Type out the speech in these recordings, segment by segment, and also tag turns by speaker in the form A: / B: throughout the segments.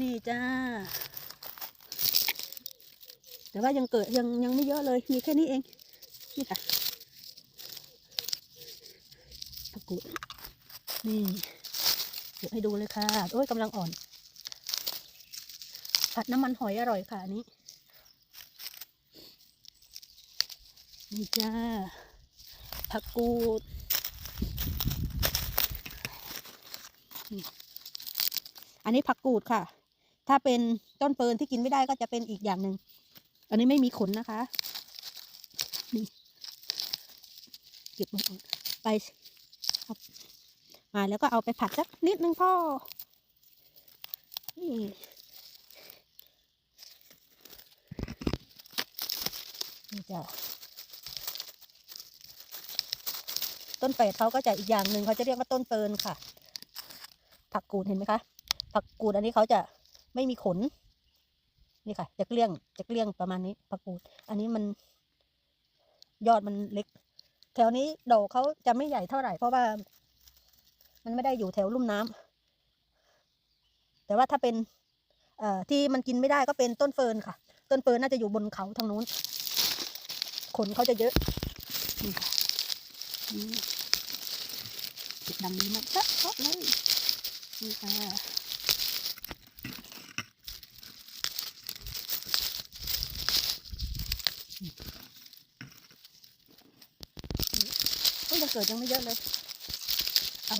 A: นี่จ้า แต่ว่ายังเกิดยังยังไม่เยอะเลย มีแค่นี้เอง นี่ค่ะผักกูดนี่เดี๋ยวให้ดูเลยค่ะ โอ้ยกำลังอ่อน ผัดน้ำมันหอยอร่อยค่ะอันนี้ นี่จ้า ผักกูดอันนี้ผักกูดค่ะ ถ้าเป็นต้นเปินที่กินไม่ได้ก็จะเป็นอีกอย่างหนึ่ง อันนี้ไม่มีขนนะคะนี่เก็บมันออกไปมาแล้วก็เอาไปผัดสักนิดนึงพ่อ นี่นี่จ้ะต้นเป็ดเขาก็จะอีกอย่างหนึ่งเขาจะเรียกว่าต้นเปินค่ะ ผักกูดเห็นไหมคะ ผักกูดอันนี้เขาจะ ไม่มีขน นี่ค่ะจะเกลี้ยงจะเกลี้ยงประมาณนี้ผักกูด อันนี้มัน ยอดมันเล็ก แถวนี้ดอกเขาจะไม่ใหญ่เท่าไหร่ เพราะว่า มันไม่ได้อยู่แถวลุ่มน้ำแต่ว่าถ้าเป็น เอ่อที่มันกินไม่ได้ก็เป็นต้นเฟิร์นค่ะ ต้นเฟิร์นน่าจะอยู่บนเขาทางนู้น ขนเขาจะเยอะนี่ค่ะดังนี้มาจับชอบเลยนี่ค่ะ ก็ ยังเกิดยังไม่เยอะเลย เอา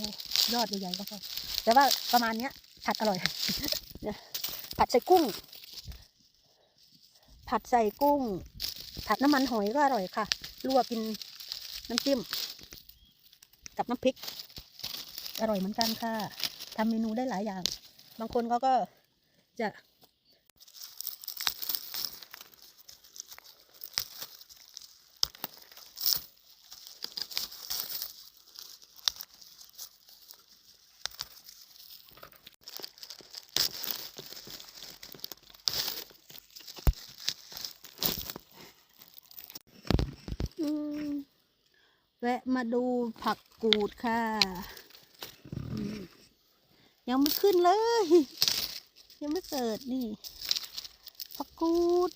A: ยอดใหญ่ๆก็พอแต่ว่าประมาณเนี้ย ผัดอร่อยเนี่ยผัดใส่กุ้ง ผัดใส่กุ้ง ผัดน้ำมันหอยก็อร่อยค่ะลวกกินน้ำจิ้ม กับน้ำพริก อร่อยเหมือนกันค่ะทำเมนูได้หลายอย่าง บางคนเขาก็จะ อืม แวะมาดูผักกูดค่ะ ยังไม่ขึ้นเลย ยังไม่เกิดนี่ผักกูด